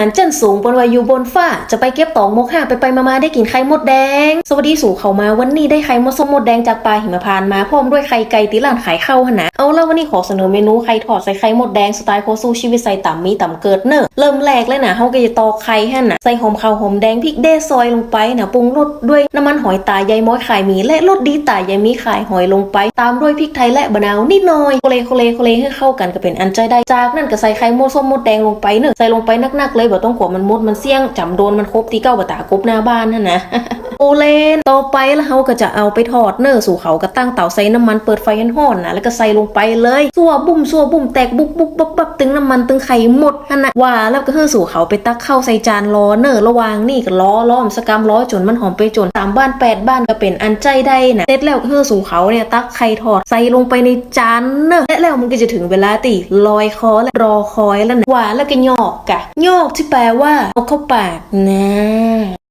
ารจันสูงบนวาอยู่บนฟ้า จะไปเก็บตองมกห้าไปไปมามาได้กินไข่มดแดง สวัสดีสู่เขามาวันนี้ได้ไข่มดส้มมดแดงจากปลาหิมพานมาพร้อมด้วยไข่ไก่ตีร้านขายข้าวหนะเอาแล้ววันนี้ขอเสนอเมนูไข่ทอดใส่ไข่มดแดงสไตล์โคสูชีวิตใส่ต่ำมีต่ำเกิดเนอะเริ่มแรกเลยนะเฮาก็จะตอกไข่หั่นะใส่หอมขาวหอมแดงพริกเด้ซอยลงไปนะปรุงรสด้วยน้ำมันหอยตาใยม้อยไข่หมีและรสดีตาใยมีไข่หอยลงไป ตามด้วยพริกไทยและมะนาวนิดหน่อยโคเลโคเลโคเลให้เข้ากันก็เป็นอันใจได้จากนั้นก็ใส่ไข่มดส้มมดแดงลงไปเนอะใส่ลงไปนักๆเลยบ่ต้องกลัวมันมดมันเสี่ยงจำโดนมันครบตีเก้าบะตากบหน้าบ้านนั่นนะ โอเลนต่อไปแล้วเขาก็จะเอาไปทอดเนอสู่เขาก็ตั้งเตาใส่น้ำมันเปิดไฟให้ห่อนนะแล้วก็ใส่ลงไปเลยสัวบุ่มสัวบุ่มแตกบุบบุบบับบับตึงน้ำมันตึงไข่หมดฮะนะว่าแล้วก็เฮือสู่เขาไปตักเข้าใส่จานรอเนอระวางนี่ก็ล้อล้อมสกรรมล้อจนมันหอมไปจนตามบ้านแปดบ้านก็เป็นอันใจได้นะเสร็จแล้วก็เฮือสู่เขาเนี่ยตักไข่ทอดใส่ลงไปในจานเนอและแล้วมันก็จะถึงเวลาตีลอยคอและรอคอยแล้วนะว่าแล้วก็ยอกกะยอกที่แปลว่าเอาเข้าปากนะ